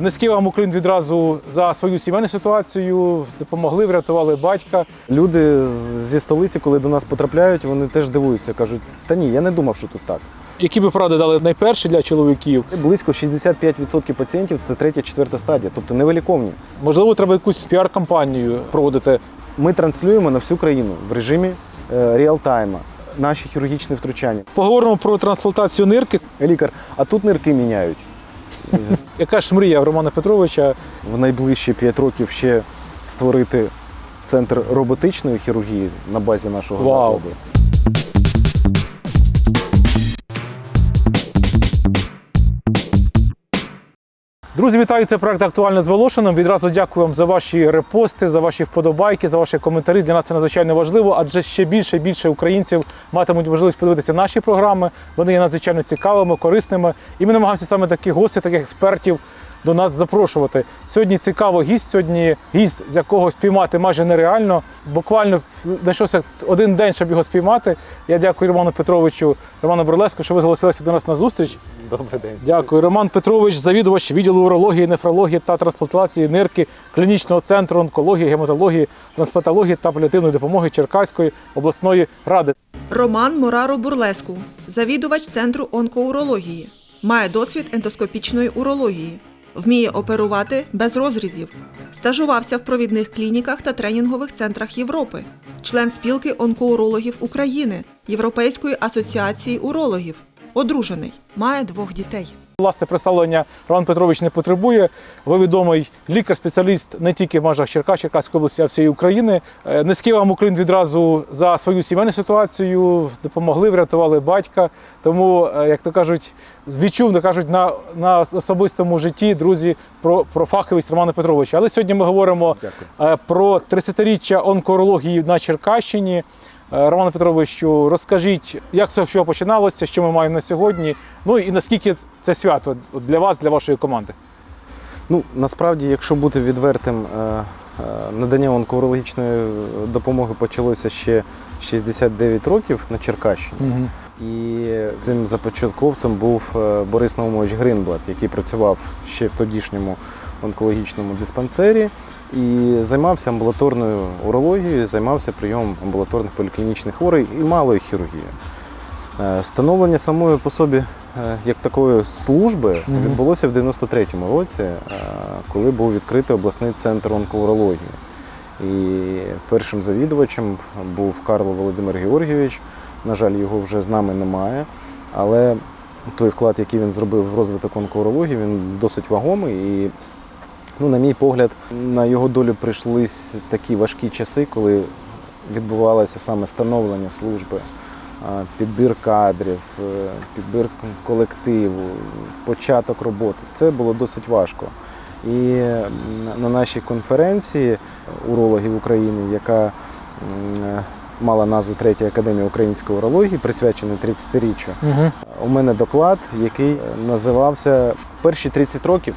Низький вам уклін відразу за свою сімейну ситуацію, допомогли, врятували батька. Люди зі столиці, коли до нас потрапляють, вони теж дивуються, кажуть, та ні, я не думав, що тут так. Які би поради дали найперші для чоловіків? Близько 65% пацієнтів це третя, четверта стадія, тобто невиліковні. Можливо, треба якусь піар-кампанію проводити. Ми транслюємо на всю країну в режимі е, реал-тайма наші хірургічні втручання. Поговоримо про трансплантацію нирки. Лікар, а тут нирки міняють. Яка ж мрія Романа Петровича? В найближчі 5 років ще створити центр роботичної хірургії на базі нашого Вау. закладу. Друзі, вітаю! Це проект актуально з Волошином. Відразу дякую вам за ваші репости, за ваші вподобайки, за ваші коментарі. Для нас це надзвичайно важливо, адже ще більше і більше українців матимуть можливість подивитися наші програми. Вони є надзвичайно цікавими, корисними. І ми намагаємося саме таких гостей, таких експертів до нас запрошувати. Сьогодні цікаво гість, сьогодні гість, з якого спіймати майже нереально. Буквально знайшовся один день, щоб його спіймати. Я дякую Роману Петровичу, Роману Бурлеску, що ви зголосилися до нас на зустріч. Добрий день. Дякую. Роман Петрович, завідувач відділу урології, нефрології та трансплантації нирки клінічного центру онкології, гематології, трансплантології та паліативної допомоги Черкаської обласної ради. Роман Мораро Бурлеску, завідувач центру онкоурології. Має досвід ендоскопічної урології. Вміє оперувати без розрізів. Стажувався в провідних клініках та тренінгових центрах Європи. Член спілки онкоурологів України, Європейської асоціації урологів. Одружений. Має двох дітей. Власне представлення Роман Петрович не потребує. Ви відомий лікар-спеціаліст не тільки в межах Черкас, Черкаської області, а всієї України. Е, Низький вам уклін відразу за свою сімейну ситуацію, допомогли, врятували батька. Тому, е, як то кажуть, відчув, кажуть, на, на особистому житті, друзі, про, про фаховість Романа Петровича. Але сьогодні ми говоримо Дякую. е, про 30-річчя онкоурології на Черкащині. Е, Романе Петровичу, розкажіть, як це що починалося, що ми маємо на сьогодні, ну і наскільки це свято для вас, для вашої команди? Ну, насправді, якщо бути відвертим, е, е, надання онкоурологічної допомоги почалося ще 69 років на Черкащині. І цим започатковцем був Борис Наумович Гринблат, який працював ще в тодішньому онкологічному диспансері і займався амбулаторною урологією, займався прийомом амбулаторних поліклінічних хворих і малою хірургією. Е, Становлення самої по собі е, як такої служби відбулося в 93-му році, е, коли був відкритий обласний центр онкоурології. І першим завідувачем був Карло Володимир Георгійович. На жаль, його вже з нами немає. Але той вклад, який він зробив в розвиток онкоурології, він досить вагомий. І, ну, на мій погляд, на його долю прийшлись такі важкі часи, коли відбувалося саме становлення служби, підбір кадрів, е, підбір колективу, початок роботи. Це було досить важко. І на нашій конференції урологів України, яка е, мала назву Третя академія української урології, присвячена 30-річчю, Угу. у мене доклад, який називався Перші 30 років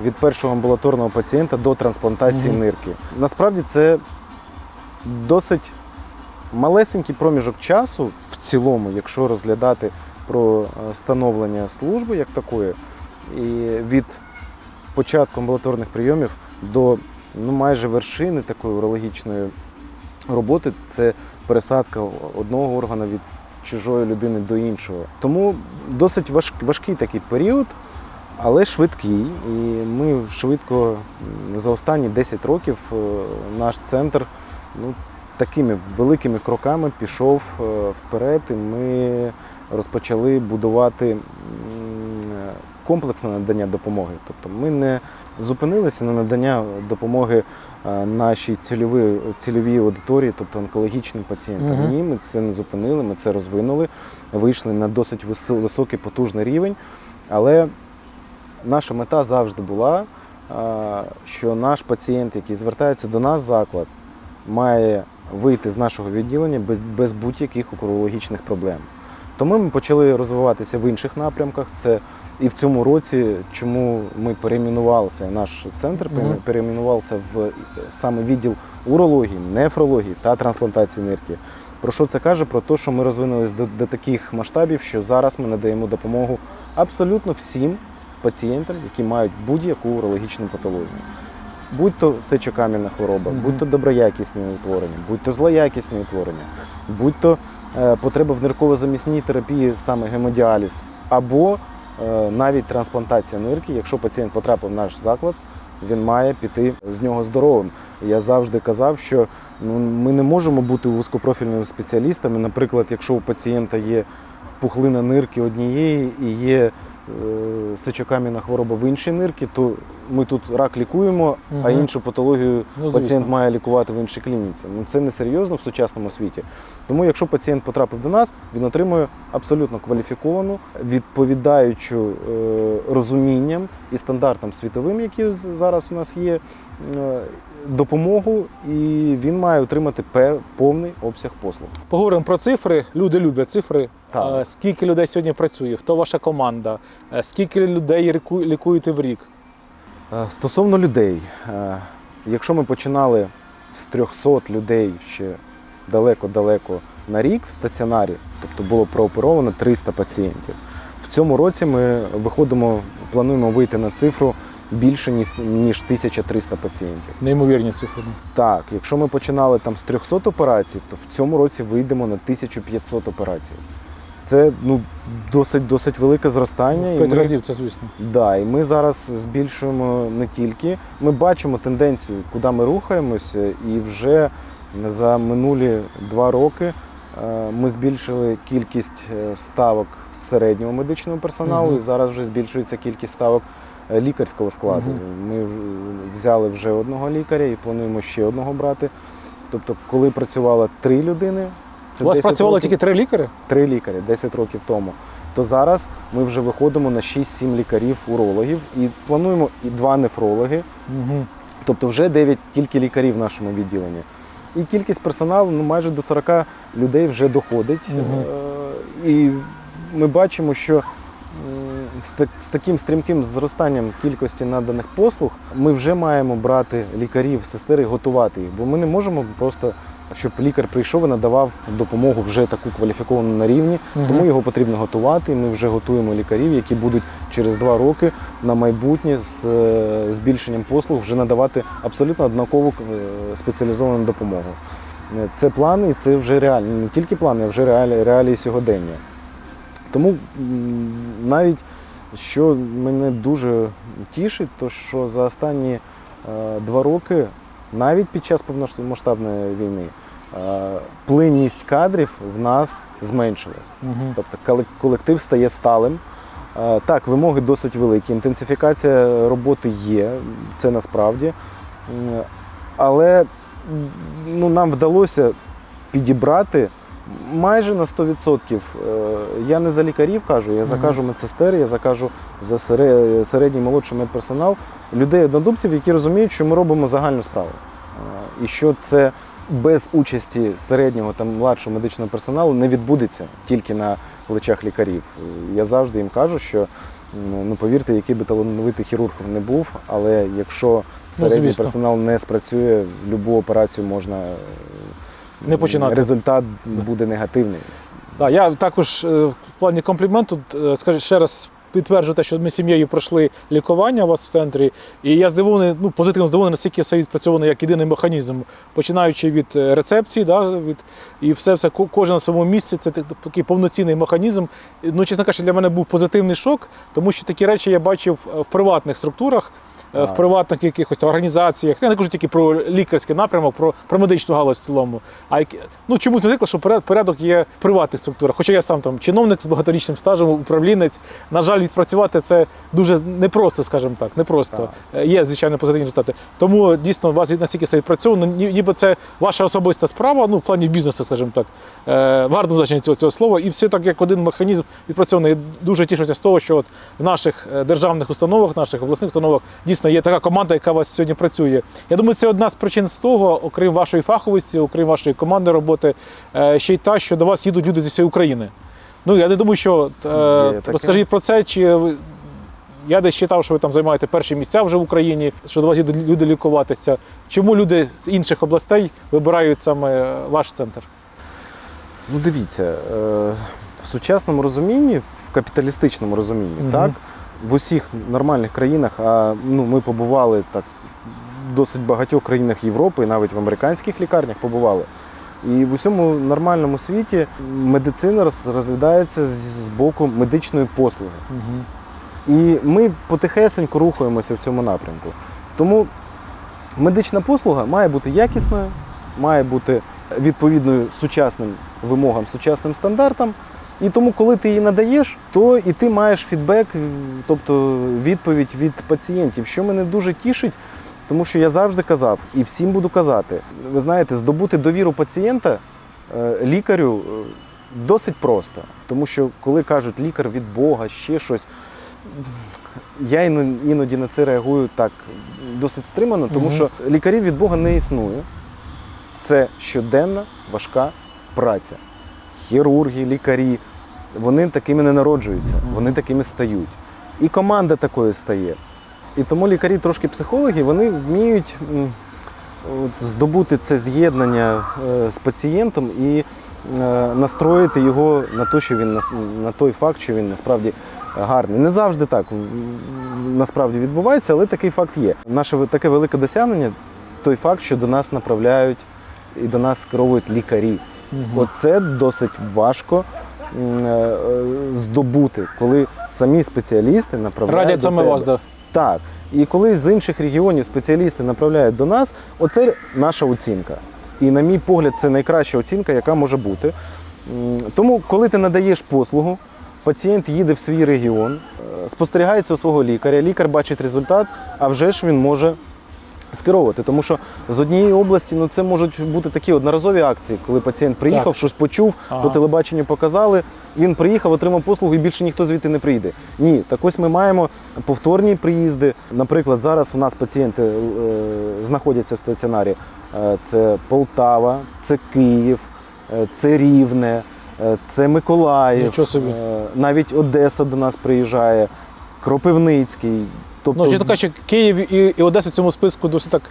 від першого амбулаторного пацієнта до трансплантації Мгм. нирки. Насправді це досить малесенький проміжок часу в цілому, якщо розглядати про е, становлення служби як такої, і від початку амбулаторних прийомів до ну, майже вершини такої урологічної роботи це пересадка одного органу від чужої людини до іншого. Тому досить важкий такий період, але швидкий. І ми швидко за останні 10 років е, наш центр ну, такими великими кроками пішов е, вперед, і ми розпочали будувати комплексне надання допомоги. Тобто ми не зупинилися на надання допомоги е, нашій цільовій, цільовій аудиторії, тобто онкологічним пацієнтам. Мгм. Ні, ми це не зупинили, ми це розвинули, вийшли на досить висо- високий потужний рівень. Але наша мета завжди була, е, що наш пацієнт, який звертається до нас заклад, має вийти з нашого відділення без, без будь-яких онкологічних проблем. Тому ми почали розвиватися в інших напрямках. Це і в цьому році, чому ми перейменувалися, наш центр перейменувався в е, саме відділ урології, нефрології та трансплантації нирки. Про що це каже? Про те, що ми розвинулись до, до таких масштабів, що зараз ми надаємо допомогу абсолютно всім пацієнтам, які мають будь-яку урологічну патологію. Будь то сечокам'яна хвороба, Мгм. будь то доброякісне утворення, будь то злоякісне утворення, будь то е, потреба в нирково-замісній терапії, саме гемодіаліз, або е, навіть трансплантація нирки, якщо пацієнт потрапив в наш заклад, він має піти з нього здоровим. Я завжди казав, що ну, ми не можемо бути вузькопрофільними спеціалістами. Наприклад, якщо у пацієнта є пухлина нирки однієї і є сечокам'яна хвороба в іншій нирці, то ми тут рак лікуємо, а іншу патологію Ну, пацієнт має лікувати в іншій клініці. Ну це не серйозно в сучасному світі. Тому, якщо пацієнт потрапив до нас, він отримує абсолютно кваліфіковану, відповідаючу е, розумінням і стандартам світовим, які зараз в нас є, е, допомогу, і він має отримати повний обсяг послуг. Поговоримо про цифри. Люди люблять цифри. Так. Е, Скільки людей сьогодні працює? Хто ваша команда? Е, Скільки людей лікуєте в рік? Е, Стосовно людей, якщо ми починали з 300 людей ще далеко-далеко на рік в стаціонарі, тобто було прооперовано 300 пацієнтів. В цьому році ми виходимо, плануємо вийти на цифру більше ніж, ніж 1300 пацієнтів. Неймовірні цифри. Так, якщо ми починали там з 300 операцій, то в цьому році вийдемо на 1500 операцій. Це ну, досить, досить велике зростання. В п'ять разів це звісно. Да, і ми зараз збільшуємо не тільки. Ми бачимо тенденцію, куди ми рухаємося, і вже за минулі два роки е, ми збільшили кількість е, ставок середнього медичного персоналу, Мгм. і зараз вже збільшується кількість ставок лікарського складу. Ми взяли вже одного лікаря і плануємо ще одного брати. Тобто, коли працювало три людини, це У вас 10 працювало років- тільки три лікарі? три лікарі 10 років тому. То зараз ми вже виходимо на 6-7 лікарів урологів і плануємо і два нефрологи, Угу. тобто вже 9 тільки лікарів в нашому відділенні. І кількість персоналу ну, майже до 40 людей вже доходить. Е, І ми бачимо, що з, так- з таким стрімким зростанням кількості наданих послуг ми вже маємо брати лікарів, сестер і готувати їх, бо ми не можемо просто. Щоб лікар прийшов і надавав допомогу вже таку кваліфіковану на рівні, Мгм. тому його потрібно готувати. І ми вже готуємо лікарів, які будуть через два роки на майбутнє з е, збільшенням послуг вже надавати абсолютно однакову е, спеціалізовану допомогу. Е, Це плани, і це вже реальні, не тільки плани, а вже реалії, реалії сьогодення. Тому навіть що мене дуже тішить, то що за останні е, два роки, навіть під час повномасштабної війни, е, плинність кадрів в нас зменшилась. Угу. Тобто колектив стає сталим. Е, Так, вимоги досить великі. Інтенсифікація роботи є, це насправді. Але ну, нам вдалося підібрати майже на 100%. Е, Я не за лікарів кажу, я закажу медсестер, я закажу за середній молодший медперсонал, людей однодумців, які розуміють, що ми робимо загальну справу. Е, І що це без участі середнього та младшого медичного персоналу не відбудеться тільки на плечах лікарів. Я завжди їм кажу, що ну повірте, який би талановитий хірург не був, але якщо середній звісно. персонал не спрацює, любу операцію можна е, Не починати. Результат буде негативний. Так, я також е, в плані компліменту е, скажу ще раз. Підтверджую те, що ми з сім'єю пройшли лікування у вас в центрі, і я здивований, ну позитивно здивований, наскільки все відпрацьовано як єдиний механізм, починаючи від е, рецепції, да, від, і все, все ко- кожен на своєму місці. Це та- такий повноцінний механізм. Ну, чесно кажучи, для мене був позитивний шок, тому що такі речі я бачив в приватних структурах. Е, В приватних якихось організаціях, я не кажу тільки про лікарський напрямок, про, про медичну галузь в цілому. А ну чомусь звикла, що порядок є в приватних структурах. Хоча я сам там чиновник з багаторічним стажем, управлінець. На жаль, відпрацювати це дуже непросто, скажімо так. Непросто. Е, Є, звичайно, позитивні результати. Тому дійсно у вас настільки все відпрацьовано, ніби це ваша особиста справа, ну в плані бізнесу, скажімо так, е, в гарному значенні цього, цього слова. І все так як один механізм відпрацьований. Я Дуже тішуся з того, що от в наших державних установах, наших обласних установах дійсно є така команда, яка у вас сьогодні працює. Я думаю, це одна з причин з того, окрім вашої фаховості, окрім вашої команди роботи, е, ще й та, що до вас їдуть люди зі всієї України. Ну я не думаю, що е, таке. розкажіть про це, чи. Я десь читав, що ви там займаєте перші місця вже в Україні, що до вас їдуть люди лікуватися. Чому люди з інших областей вибирають саме ваш центр? Ну, дивіться, е, в сучасному розумінні, в капіталістичному розумінні, Мгм. так, в усіх нормальних країнах, а ну, ми побували так в досить багатьох країнах Європи, навіть в американських лікарнях побували. І в усьому нормальному світі медицина роз- розглядається з боку медичної послуги. Угу. І ми потихесенько рухаємося в цьому напрямку. Тому медична послуга має бути якісною, має бути відповідною сучасним вимогам, сучасним стандартам. І тому, коли ти її надаєш, то і ти маєш фідбек, тобто відповідь від пацієнтів, що мене дуже тішить, тому що я завжди казав і всім буду казати: ви знаєте, здобути довіру пацієнта е, лікарю е, досить просто. Тому що коли кажуть лікар від Бога, ще щось, я іноді на це реагую так досить стримано, тому Мгм. що лікарів від Бога не існує. Це щоденна важка праця. Хірурги, лікарі, вони такими не народжуються, вони такими стають. І команда такою стає. І тому лікарі, трошки психологи, вони вміють здобути це з'єднання е, з пацієнтом і е, настроїти його на те, що він на той факт, що він насправді гарний. Не завжди так насправді відбувається, але такий факт є. Наше таке велике досягнення той факт, що до нас направляють і до нас скеровують лікарі. Оце досить важко е, е, здобути, коли самі спеціалісти направляють. Радять саме вас, да. Так. І коли з інших регіонів спеціалісти направляють до нас, оце наша оцінка. І, на мій погляд, це найкраща оцінка, яка може бути. Тому, коли ти надаєш послугу, пацієнт їде в свій регіон, е, спостерігається у свого лікаря, лікар бачить результат, а вже ж він може скеровувати. Тому що з однієї області ну, це можуть бути такі одноразові акції, коли пацієнт приїхав, Так. щось почув, Ага. по телебаченню показали, він приїхав, отримав послугу і більше ніхто звідти не прийде. Ні, так ось ми маємо повторні приїзди. Наприклад, зараз у нас пацієнти е, знаходяться в стаціонарі. Е, Це Полтава, це Київ, е, це Рівне, е, це Миколаїв. Нічого собі. Е, Навіть Одеса до нас приїжджає, Кропивницький. Тобто, Ну, чесно кажучи, Київ і, і Одеса в цьому списку досить так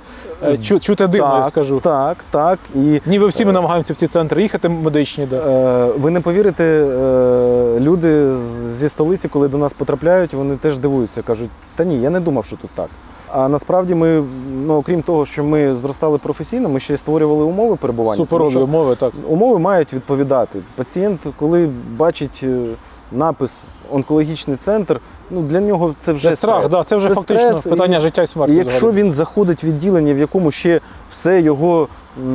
е, чу- чути дивно, я так, скажу. Так, так. І Ніби всі ми намагаємося в ці центри їхати медичні. Да. Е, Ви не повірите, е, люди з- зі столиці, коли до нас потрапляють, вони теж дивуються, кажуть, та ні, я не думав, що тут так. А насправді ми, ну окрім того, що ми зростали професійно, ми ще й створювали умови перебування. Тому Суперові що умови, так. Умови мають відповідати. Пацієнт, коли бачить е, напис онкологічний центр, ну для нього це вже Це страх, стрес. да, це вже фактично стрес, і- питання життя і смерті. і якщо взагалі. він заходить в відділення, в якому ще все його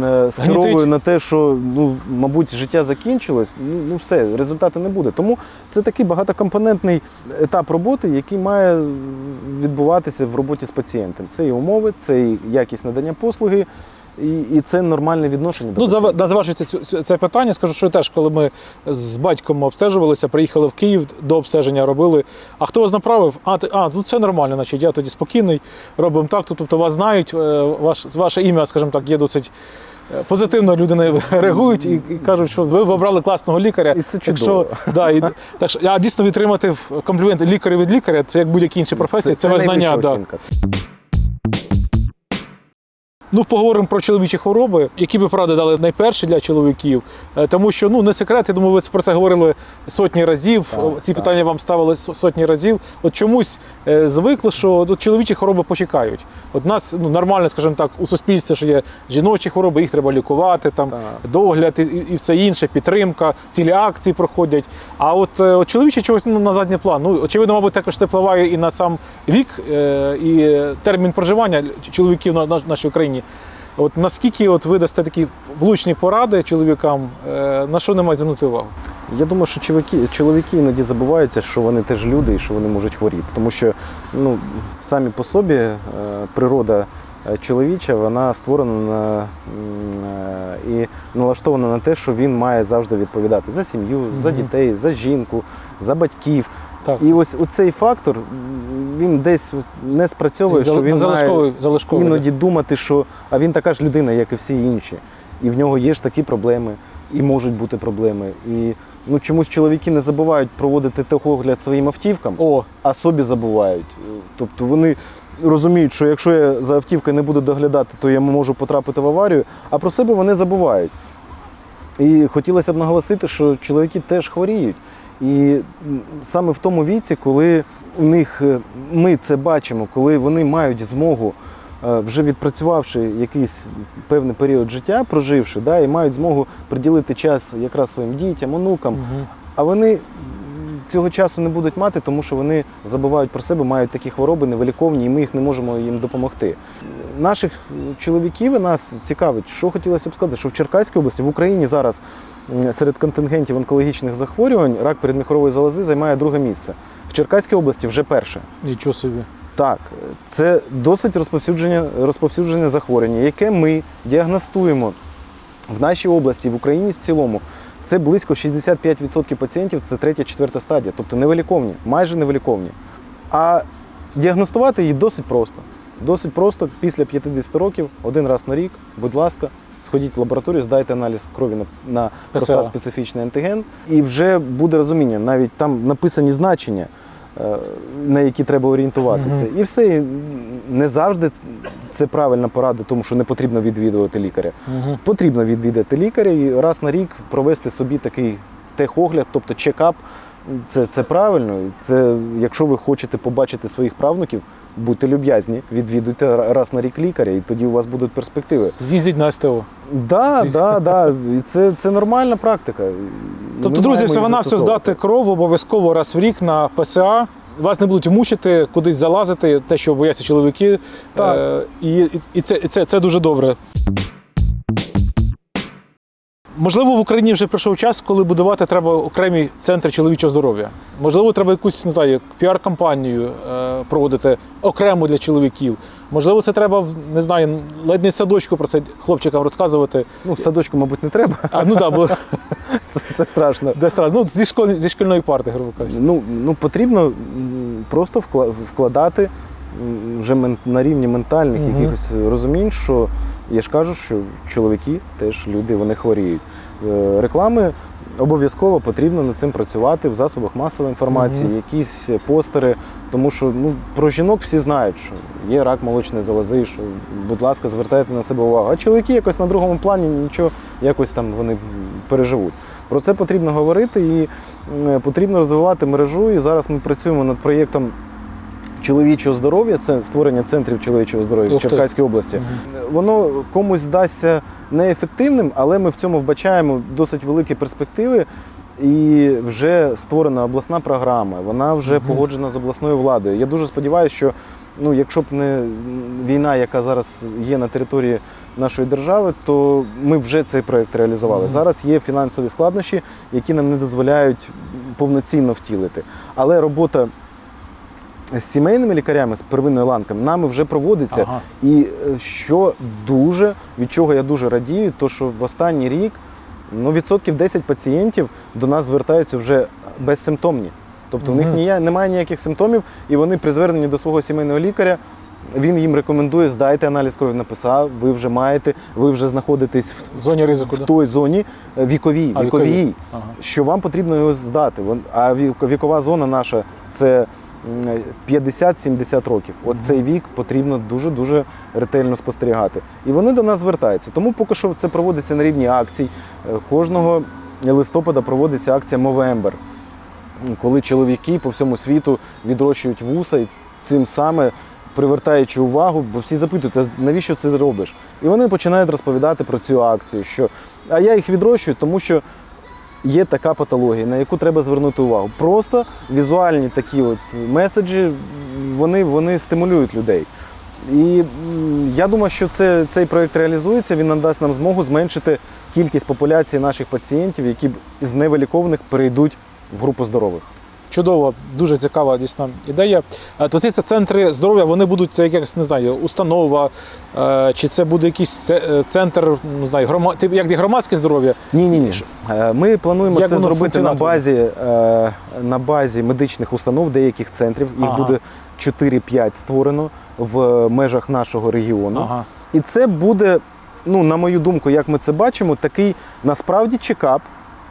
е, скеровує на те, що ну, мабуть, життя закінчилось, ну, ну все, результату не буде. Тому це такий багатокомпонентний етап роботи, який має відбуватися в роботі з пацієнтом. Це і умови, це і якість надання послуги, і, і це нормальне відношення Ну, цю- це питання, скажу, що теж, коли ми з батьком обстежувалися, приїхали в Київ до обстеження, робили. А хто вас направив? А, ти, а ну це нормально, значить, я тоді спокійний, робимо так. Тобто вас знають, е, ваш, ваше ім'я, скажімо так, є досить. е, Позитивно люди не реагують і, і кажуть, що ви обрали класного лікаря. І це Так чудово. що, да, і, так що, а дійсно відтримати комплімент лікаря від лікаря, це як будь-які інші професії, це, визнання. найвища Да. Ну, поговоримо про чоловічі хвороби, які ви поради дали найперші для чоловіків, Е, тому що ну не секрет, я думаю, ви про це говорили сотні разів. Так, Ці так. питання вам ставили сотні разів. От чомусь е, звикли, що от, чоловічі хвороби почекають. От нас ну нормально, скажімо так, у суспільстві, що є жіночі хвороби, їх треба лікувати, там Так. догляд і, і все інше, підтримка, цілі акції проходять. А от, е, от чоловічі чогось ну, на задній план. Ну очевидно, мабуть, також це впливає і на сам вік, і термін проживання чоловіків на нашій Україні. От наскільки от ви дасте такі влучні поради чоловікам, е, на що не має звернути увагу? Я думаю, що чоловіки, чоловіки іноді забуваються, що вони теж люди і що вони можуть хворіти. Тому що ну, самі по собі е, природа е, чоловіча, вона створена на, і налаштована на те, що він має завжди відповідати за сім'ю, за дітей, за жінку, за батьків. Так, І ось цей фактор він десь не спрацьовує, що він має залишковий, залишковий. іноді думати, що а він така ж людина, як і всі інші. І в нього є ж такі проблеми, і можуть бути проблеми. І ну чомусь чоловіки не забувають проводити техогляд своїм автівкам, О, а собі забувають. Тобто вони розуміють, що якщо я за автівкою не буду доглядати, то я можу потрапити в аварію, а про себе вони забувають. І хотілося б наголосити, що чоловіки теж хворіють. І саме в тому віці, коли у них е, ми це бачимо, коли вони мають змогу, е, вже відпрацювавши якийсь певний період життя, проживши, да, і мають змогу приділити час якраз своїм дітям, онукам, Мгм. а вони цього часу не будуть мати, тому що вони забувають про себе, мають такі хвороби невиліковні, і ми їх не можемо їм допомогти. Наших чоловіків і нас цікавить, що хотілося б сказати, що в Черкаській області, в Україні зараз серед контингентів онкологічних захворювань рак передміхорової залози займає друге місце. В Черкаській області вже перше. Нічого собі. Так, це досить розповсюдження, розповсюджене захворювання, яке ми діагностуємо в нашій області, в Україні в цілому. Це близько 65% пацієнтів, це третя, четверта стадія, тобто невиліковні, майже невиліковні. А діагностувати її досить просто. Досить просто після 50 років, один раз на рік, будь ласка, сходіть в лабораторію, здайте аналіз крові на, на простат специфічний антиген, і вже буде розуміння. Навіть там написані значення, е, на які треба орієнтуватися. Мгм. І все. І не завжди це правильна порада, тому що не потрібно відвідувати лікаря. Угу. Потрібно відвідати лікаря і раз на рік провести собі такий техогляд, тобто чекап. Це, це правильно. Це якщо ви хочете побачити своїх правнуків, будьте люб'язні, відвідуйте раз на рік лікаря, і тоді у вас будуть перспективи. З'їздіть на СТО. Да, да, да. І це, це нормальна практика. Тобто, ми друзі, всього на все здати кров обов'язково раз в рік на ПСА. Вас не будуть мучити, кудись залазити, те, що бояться чоловіки. Так. Е, і і, і, це, і це, це дуже добре. Можливо, в Україні вже прийшов час, коли будувати треба окремі центри чоловічого здоров'я. Можливо, треба якусь не знаю, піар-кампанію е, проводити окремо для чоловіків. Можливо, це треба не знаю, ледь не садочку про це хлопчикам розказувати. Ну, в садочку, мабуть, не треба. А ну да, бо Це, це страшно. де страшно. Ну, зі школі зі шкільної парти, грубо кажучи. Ну, ну потрібно просто вкла- вкладати вже на рівні ментальних Мгм. якихось розумінь, що я ж кажу, що чоловіки теж люди, вони хворіють. Е, Реклами обов'язково потрібно над цим працювати в засобах масової інформації, Мгм. якісь постери, тому що ну, про жінок всі знають, що є рак молочної залози, що, будь ласка, звертайте на себе увагу. А чоловіки якось на другому плані нічого якось там вони переживуть. Про це потрібно говорити і потрібно розвивати мережу. І зараз ми працюємо над проєктом чоловічого здоров'я, це створення центрів чоловічого здоров'я в Черкаській області. Воно комусь здасться неефективним, але ми в цьому вбачаємо досить великі перспективи. І вже створена обласна програма, вона вже Мгм. погоджена з обласною владою. Я дуже сподіваюся, що ну, якщо б не війна, яка зараз є на території нашої держави, то ми вже цей проект реалізували. Мгм. Зараз є фінансові складнощі, які нам не дозволяють повноцінно втілити. Але робота з сімейними лікарями, з первинною ланками, нами вже проводиться. Ага. І е, що дуже, від чого я дуже радію, то що в останній рік ну, відсотків 10 пацієнтів до нас звертаються вже безсимптомні. Тобто у них Мгм. немає ніяких симптомів, і вони при зверненні до свого сімейного лікаря. Він їм рекомендує, здайте аналіз крові, написав, ви вже маєте, ви вже знаходитесь в, В зоні ризику, в да? той зоні е, віковій, А, віковій, віковій. Ага. що вам потрібно його здати. А вікова зона наша це 50-70 років. От цей вік потрібно дуже-дуже ретельно спостерігати. І вони до нас звертаються. Тому поки що це проводиться на рівні акцій. Е, Кожного листопада проводиться акція Мовембер, коли чоловіки по всьому світу відрощують вуса і цим саме. Привертаючи увагу, бо всі запитують, «А навіщо це робиш? І вони починають розповідати про цю акцію. Що а я їх відрощую, тому що є така патологія, на яку треба звернути увагу. Просто візуальні такі от меседжі вони, вони стимулюють людей. І я думаю, що це, цей проєкт реалізується, він надасть нам змогу зменшити кількість популяції наших пацієнтів, які з невилікованих перейдуть в групу здорових. Чудово, дуже цікава дійсно ідея. Е, То ці це центри здоров'я, вони будуть це якась, не знаю, установа, е, чи це буде якийсь е, центр, не знаю, грома... як громадське здоров'я. Ні, ні, ні. Ми плануємо Як це зробити на базі, на базі медичних установ, деяких центрів. Їх Ага. буде 4-5 створено в межах нашого регіону. Ага. І це буде, ну, на мою думку, як ми це бачимо, такий насправді чекап,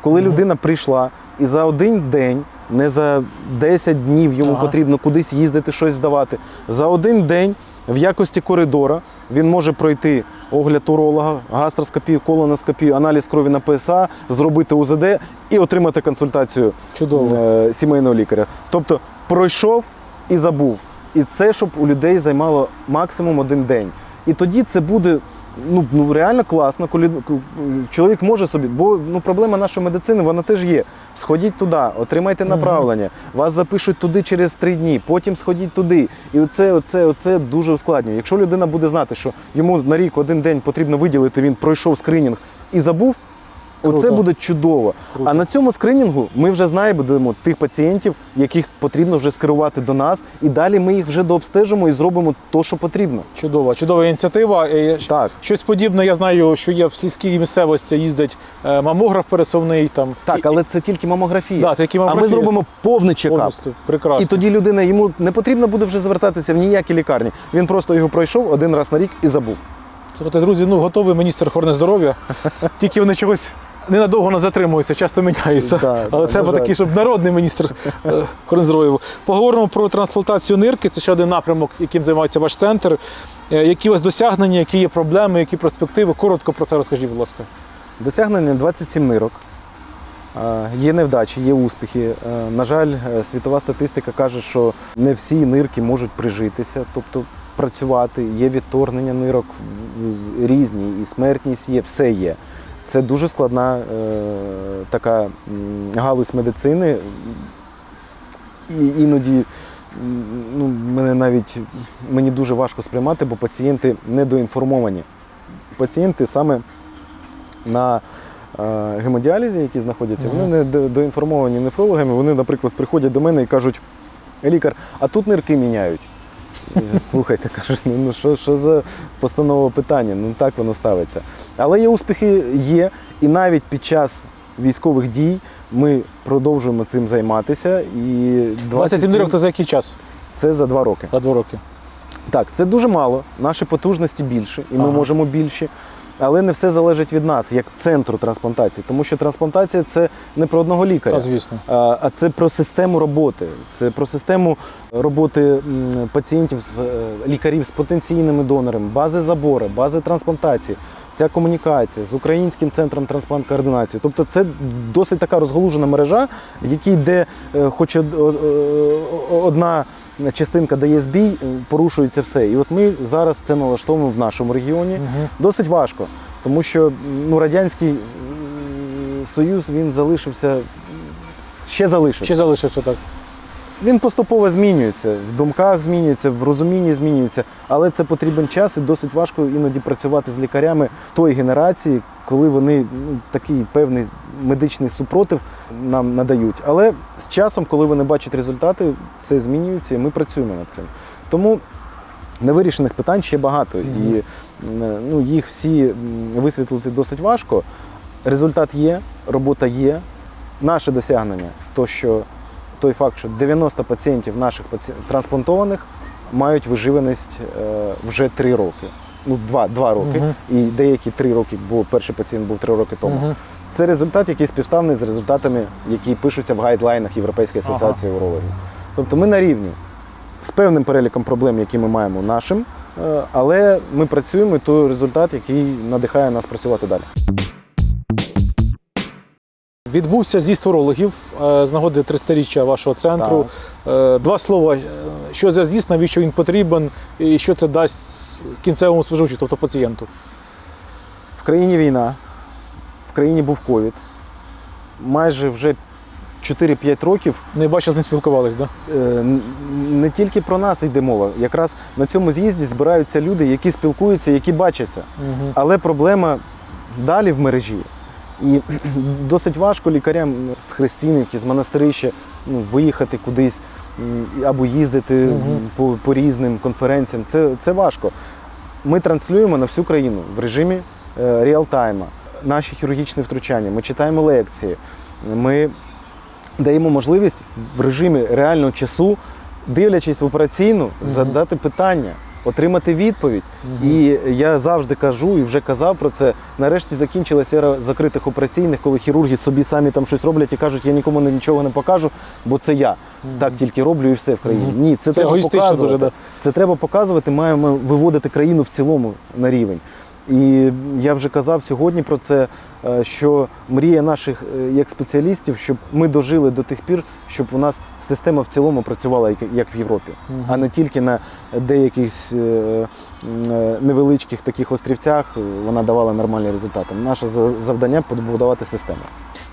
коли людина прийшла і за один день, не за 10 днів йому Ага. потрібно кудись їздити, щось здавати. За один день в якості коридора він може пройти огляд уролога, гастроскопію, колоноскопію, аналіз крові на ПСА, зробити УЗД і отримати консультацію Чудово. е, сімейного лікаря. Тобто пройшов, і забув. І це, щоб у людей займало максимум один день. І тоді це буде ну, ну реально класно, коли чоловік може собі, бо ну, проблема нашої медицини вона теж є. Сходіть туди, отримайте направлення, вас запишуть туди через три дні, потім сходіть туди. І оце, оце, оце дуже ускладнює. Якщо людина буде знати, що йому на рік один день потрібно виділити, він пройшов скринінг і забув. Оце Круто. буде чудово. Круто. А на цьому скринінгу ми вже знаємо тих пацієнтів, яких потрібно вже скерувати до нас, і далі ми їх вже дообстежимо і зробимо те, що потрібно. Чудова, чудова ініціатива. Так. Щось подібне, я знаю, що є в сільській місцевості, їздить е, мамограф пересувний там. Так, але це тільки мамографія. Да, це тільки А ми зробимо повний чекап. Прекрасно. І тоді людина йому не потрібно буде вже звертатися в ніякі лікарні. Він просто його пройшов один раз на рік і забув. Слухайте, друзі, ну готовий міністр охорони здоров'я. Тільки вони чогось ненадовго не затримуються, часто міняються. Да, Але да, треба на такий, щоб народний міністр е, охорони здоров'я. Поговоримо про трансплантацію нирки. Це ще один напрямок, яким займається ваш центр. Е, Які у вас досягнення, які є проблеми, які перспективи? Коротко про це розкажіть, будь ласка. Досягнення 27 нирок. Е, Є невдачі, є успіхи. Е, На жаль, е, світова статистика каже, що не всі нирки можуть прижитися, тобто працювати. Є відторгнення нирок різні, і смертність є, все є. Це дуже складна е, така галузь медицини. І іноді ну, мене навіть мені дуже важко сприймати, бо пацієнти недоінформовані. Пацієнти саме на е, гемодіалізі, які знаходяться, Мгм. вони не доінформовані нефрологами. Вони, наприклад, приходять до мене і кажуть: лікар, а тут нирки міняють. Слухайте, кажуть, ну, ну що, що за постанова питання? Ну так воно ставиться. Але є успіхи, є, і навіть під час військових дій ми продовжуємо цим займатися. І 27 років це за який час? це за два роки. За два роки. Так, це дуже мало. Наші потужності більше, і ми Ага. можемо більше. Але не все залежить від нас, як центру трансплантації, тому що трансплантація це не про одного лікаря, Та, звісно. а а це про систему роботи. Це про систему роботи пацієнтів з е, лікарів з потенційними донорами, бази забору, бази трансплантації. Ця комунікація з українським центром трансплант-координації. Тобто це досить така розгалужена мережа, в якій де е, хоч одна частинка дає збій, е, порушується все. І от ми зараз це налаштовуємо в нашому регіоні. Угу. Досить важко, тому що ну, Радянський Союз він залишився, ще залишився. Ще залишився так. Він поступово змінюється, в думках змінюється, в розумінні змінюється, але це потрібен час і досить важко іноді працювати з лікарями в той генерації, коли вони ну, такий певний медичний супротив нам надають. Але з часом, коли вони бачать результати, це змінюється і ми працюємо над цим. Тому невирішених питань ще багато, і ну, їх всі висвітлити досить важко. Результат є, робота є. Наше досягнення то, що той факт, що 90 пацієнтів наших трансплантованих мають виживаність е, вже 3 роки. Ну, 2, 2 роки. Мгм. І деякі 3 роки, бо перший пацієнт був 3 роки тому. Мгм. Це результат, який співставний з результатами, які пишуться в гайдлайнах Європейської асоціації урологів. Тобто ми на рівні з певним переліком проблем, які ми маємо нашим, е, але ми працюємо і той результат, який надихає нас працювати далі. Відбувся з'їзд урологів е, з нагоди 30-річчя вашого центру. Е, Два слова, е, що за з'їзд, навіщо він потрібен, і що це дасть кінцевому споживачу, тобто пацієнту. В країні війна, в країні був ковід. Майже вже 4-5 років Не бачили, не спілкувались, да? е, не тільки про нас йде мова. Якраз на цьому з'їзді збираються люди, які спілкуються, які бачаться. Угу. Але проблема далі в мережі. І досить важко лікарям з Христинівки, з монастирища ну, виїхати кудись або їздити Мгм. по, по різним конференціям. Це, це важко. Ми транслюємо на всю країну в режимі е, реалтайма. Наші хірургічні втручання, ми читаємо лекції, ми даємо можливість в режимі реального часу, дивлячись в операційну, задати питання, отримати відповідь. І я завжди кажу і вже казав про це. Нарешті закінчилася ера закритих операційних, коли хірурги собі самі там щось роблять і кажуть, я нікому нічого не покажу, бо це я так тільки роблю і все в країні. Угу. Ні, це, Це треба показувати. дуже, да. Це треба показувати. Маємо виводити країну в цілому на рівень. І я вже казав сьогодні про це, е, що мрія наших е, як спеціалістів, щоб ми дожили до тих пір, щоб у нас система в цілому працювала як- в Європі, а не тільки на деяких е, невеличких таких острівцях вона давала нормальні результати. Наше за- завдання побудувати систему.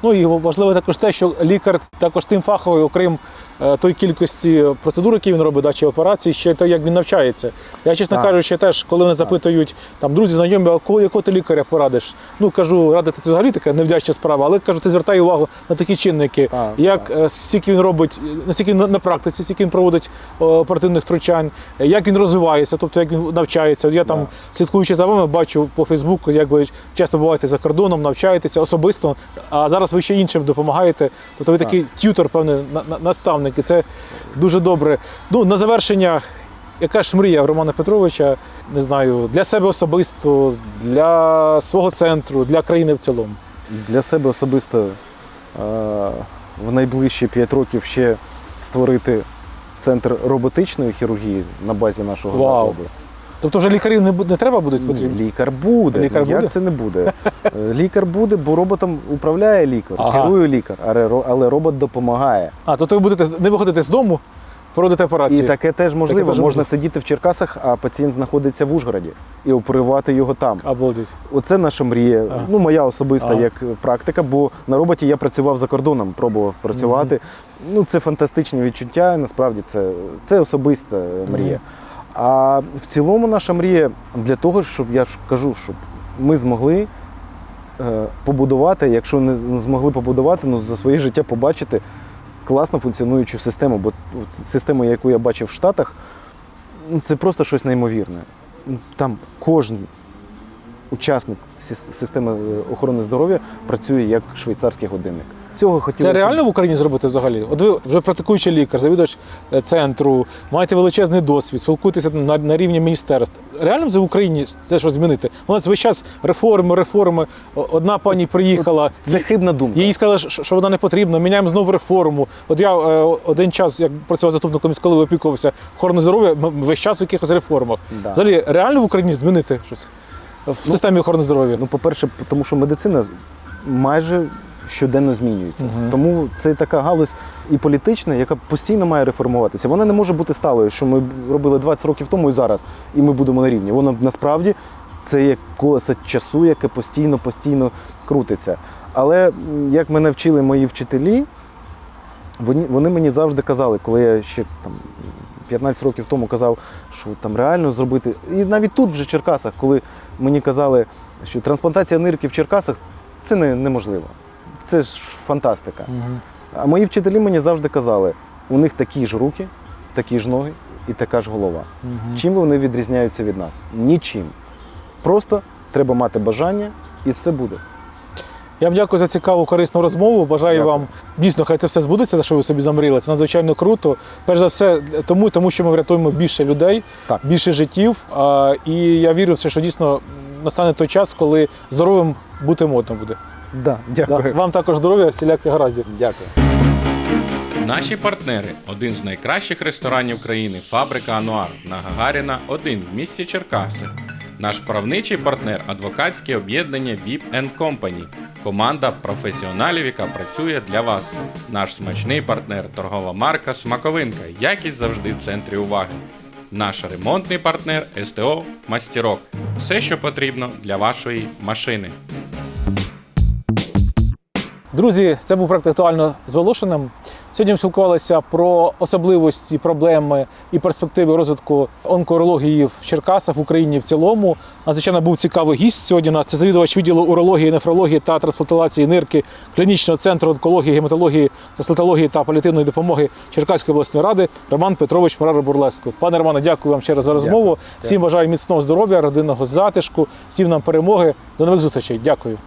Ну і важливо також те, що лікар також тим фаховий, окрім е, той кількості процедур, які він робить, да, чи операцій, ще те, як він навчається. Я, чесно Так. кажучи, теж, коли мене запитують там друзі, знайомі, а кого, якого ти лікаря порадиш? Ну кажу, радити це взагалі така невдячна справа, але кажу, ти звертай увагу на такі чинники, Так, як так. е, скільки він робить, наскільки він на, практиці, скільки він проводить е, оперативних втручань, як він розвивається, тобто як він навчається. От Я там слідкуючи за вами, бачу по Фейсбуку, як ви часто буваєте за кордоном, навчаєтеся особисто, а зараз ви ще іншим допомагаєте. Тобто ви Так. такий тютор, певний на- на- наставник, і це дуже добре. Ну, на завершення, яка ж мрія Романа Петровича, не знаю, для себе особисто, для свого центру, для країни в цілому. Для себе особисто е, в найближчі 5 років ще створити центр роботичної хірургії на базі нашого Вау. закладу. Тобто вже лікарів не, не треба буде потрібно? Лікар буде. Лікар Як буде? це не буде? Е, Лікар буде, бо роботом управляє лікар, Ага. керує лікар, але робот допомагає. А, тобто ви будете не виходити з дому, проводити операцію. І таке теж можливо. теж Можна можливо. сидіти в Черкасах, а пацієнт знаходиться в Ужгороді і оперувати його там. Обалдеть. Оце наша мрія. Ага. Ну, моя особиста Ага. як практика, бо на роботі я працював за кордоном, пробував працювати. Ну, це фантастичні відчуття. Насправді це, це особиста мрія. А в цілому наша мрія для того, щоб я ж кажу, щоб ми змогли е, побудувати, якщо не змогли побудувати, ну за своє життя побачити класно функціонуючу систему. Бо систему, яку я бачив в Штатах, ну, це просто щось неймовірне. Там кожен учасник системи е, охорони здоров'я працює як швейцарський годинник. Цього Це реально в Україні зробити взагалі? От ви вже практикуючий лікар, завідувач е, центру, маєте величезний досвід, спілкуєтеся на, на рівні міністерств. Реально це в Україні це щось змінити? У нас весь час реформи, реформи. Одна пані приїхала, Це хибна думка. їй сказали, що вона не потрібна, міняємо знову реформу. От я е, один час, як працював заступником міського опікувався охорони здоров'я, весь час в якихось реформах. Да. Взагалі, реально в Україні змінити щось в системі охорони здоров'я? Ну, по-перше, тому що медицина майже щоденно змінюється. Мгм. Тому це така галузь і політична, яка постійно має реформуватися. Вона не може бути сталою, що ми робили 20 років тому і зараз, і ми будемо на рівні. Воно насправді це є колесо часу, яке постійно, постійно крутиться. Але як мене вчили мої вчителі, вони, вони мені завжди казали, коли я ще там 15 років тому казав, що там реально зробити. І навіть тут, вже в Черкасах, коли мені казали, що трансплантація нирки в Черкасах це не, неможливо. Це ж фантастика. Мгм. А мої вчителі мені завжди казали, у них такі ж руки, такі ж ноги і така ж голова. Мгм. Чим вони відрізняються від нас? Нічим. Просто треба мати бажання і все буде. Я вам дякую за цікаву корисну розмову. Бажаю Дякую. вам дійсно, хай це все збудеться, те, що ви собі замріли. Це надзвичайно круто. Перш за все, тому, тому що ми врятуємо більше людей, Так. більше життів. А, і я вірю, що дійсно настане той час, коли здоровим бути модно буде. Да, Да. дякую. Вам також здоров'я, всіляких гараздів. Дякую. Наші партнери один з найкращих ресторанів країни фабрика Ануар на Гагаріна 1 в місті Черкаси. Наш правничий партнер адвокатське об'єднання VIP Company. Команда професіоналів, яка працює для вас. Наш смачний партнер торгова марка Смаковинка. Якість завжди в центрі уваги. Наш ремонтний партнер СТО Мастірок. Все, що потрібно для вашої машини. Друзі, це був проект актуально з Волошиним. Сьогодні ми спілкувалися про особливості, проблеми і перспективи розвитку онкоурології в Черкасах в Україні в цілому. Надзвичайно був цікавий гість сьогодні. У нас це завідувач відділу урології, нефрології та трансплантації нирки клінічного центру онкології, гематології, трансплантології та паліативної допомоги Черкаської обласної ради Роман Петрович Мораро Бурлеско. Пане Романе, дякую вам ще раз за розмову. Дякую. Всім бажаю міцного здоров'я, родинного затишку, всім нам перемоги. До нових зустрічей. Дякую.